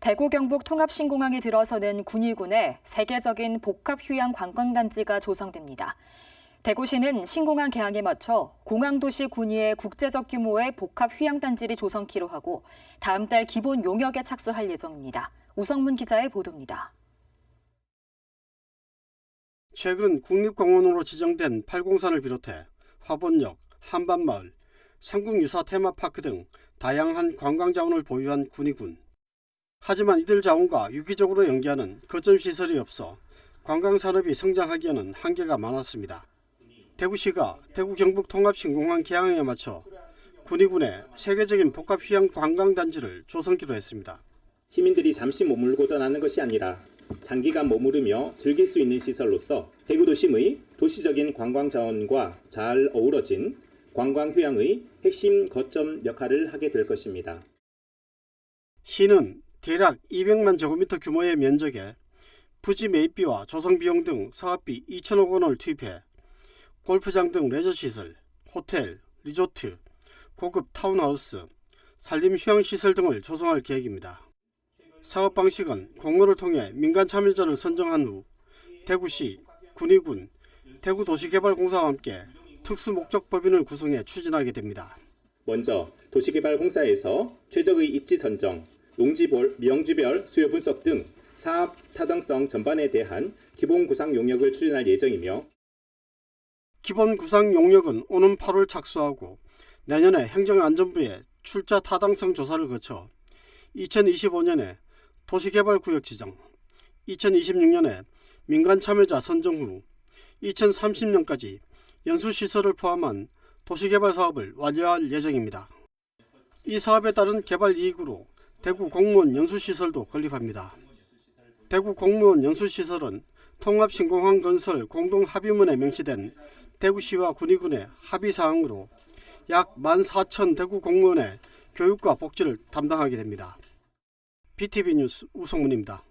대구 경북 통합신공항에 들어서는 군위군의 세계적인 복합휴양 관광단지가 조성됩니다. 대구시는 신공항 개항에 맞춰 공항도시 군위의 국제적 규모의 복합휴양단지를 조성키로 하고 다음 달 기본 용역에 착수할 예정입니다. 우성문 기자의 보도입니다. 최근 국립공원으로 지정된 팔공산을 비롯해 화본역, 한반마을, 삼국유사 테마파크 등 다양한 관광자원을 보유한 군위군. 하지만 이들 자원과 유기적으로 연계하는 거점 시설이 없어 관광산업이 성장하기에는 한계가 많았습니다. 대구시가 대구 경북 통합 신공항 개항에 맞춰 군위군의 세계적인 복합 휴양 관광단지를 조성키로 했습니다. 시민들이 잠시 머물고 떠나는 것이 아니라 장기간 머무르며 즐길 수 있는 시설로서 대구도심의 도시적인 관광 자원과 잘 어우러진 관광 휴양의 핵심 거점 역할을 하게 될 것입니다. 시는 대략 200만 제곱미터 규모의 면적에 부지 매입비와 조성 비용 등 사업비 2천억 원을 투입해 골프장 등 레저 시설, 호텔, 리조트, 고급 타운하우스, 산림 휴양 시설 등을 조성할 계획입니다. 사업 방식은 공모를 통해 민간 참여자를 선정한 후 대구시, 군위군, 대구도시개발공사와 함께 특수 목적 법인을 구성해 추진하게 됩니다. 먼저 도시개발공사에서 최적의 입지 선정, 용지별, 명지별 수요 분석 등 사업 타당성 전반에 대한 기본 구상 용역을 추진할 예정이며 기본 구상 용역은 오는 8월 착수하고 내년에 행정안전부에 출자 타당성 조사를 거쳐 2025년에 도시개발구역 지정, 2026년에 민간 참여자 선정 후 2030년까지 연수시설을 포함한 도시개발 사업을 완료할 예정입니다. 이 사업에 따른 개발 이익으로 대구 공무원 연수시설도 건립합니다. 대구 공무원 연수시설은 통합신공항 건설 공동합의문에 명시된 대구시와 군위군의 합의 사항으로 약 14,000 대구 공무원의 교육과 복지를 담당하게 됩니다. BTV 뉴스 우성문입니다.